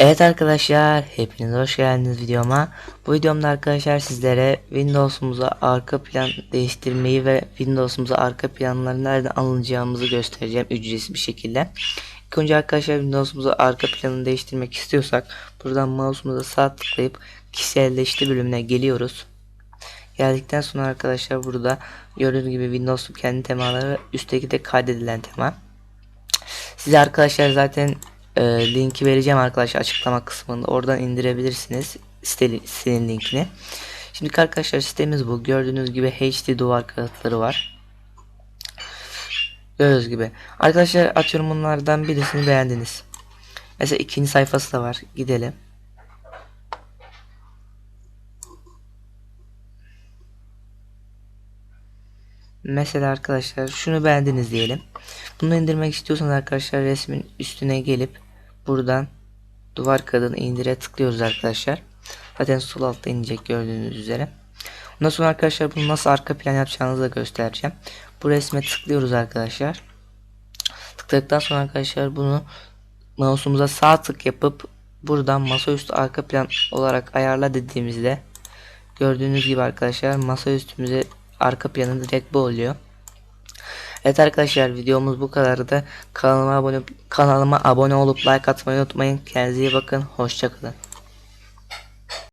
Evet arkadaşlar hepiniz hoş geldiniz videoma. Bu videomda arkadaşlar sizlere Windows'umuza arka plan değiştirmeyi ve Windows'umuza arka planları nereden alınacağımızı göstereceğim ücretsiz bir şekilde. İlk önce arkadaşlar Windows'umuza arka planını değiştirmek istiyorsak buradan mouse'umuza sağ tıklayıp kişiselleşti bölümüne geliyoruz. Geldikten sonra arkadaşlar burada gördüğünüz gibi Windows'un kendi temaları üstteki de kaydedilen tema. Size arkadaşlar zaten e, linki vereceğim arkadaşlar açıklama kısmında. Oradan indirebilirsiniz site, sitenin linkini. Şimdi arkadaşlar sitemiz bu. Gördüğünüz gibi HD duvar kağıtları var. Gördüğünüz gibi. Arkadaşlar atıyorum bunlardan birisini beğendiniz. Mesela ikinci sayfası da var. Gidelim. Mesela arkadaşlar şunu beğendiniz diyelim. Bunu indirmek istiyorsanız arkadaşlar resmin üstüne gelip buradan duvar kadını indire tıklıyoruz arkadaşlar. Zaten sol altta inecek gördüğünüz üzere. Ondan sonra arkadaşlar bunu nasıl arka plan yapacağınızı da göstereceğim. Bu resme tıklıyoruz arkadaşlar. Tıkladıktan sonra arkadaşlar bunu mouse'umuza sağ tık yapıp buradan masaüstü arka plan olarak ayarla dediğimizde gördüğünüz gibi arkadaşlar masaüstümüze arka planı direkt bu oluyor. Evet arkadaşlar videomuz bu kadardı. Kanalıma abone kanalıma abone olup like atmayı unutmayın. Kendinize iyi bakın. Hoşçakalın.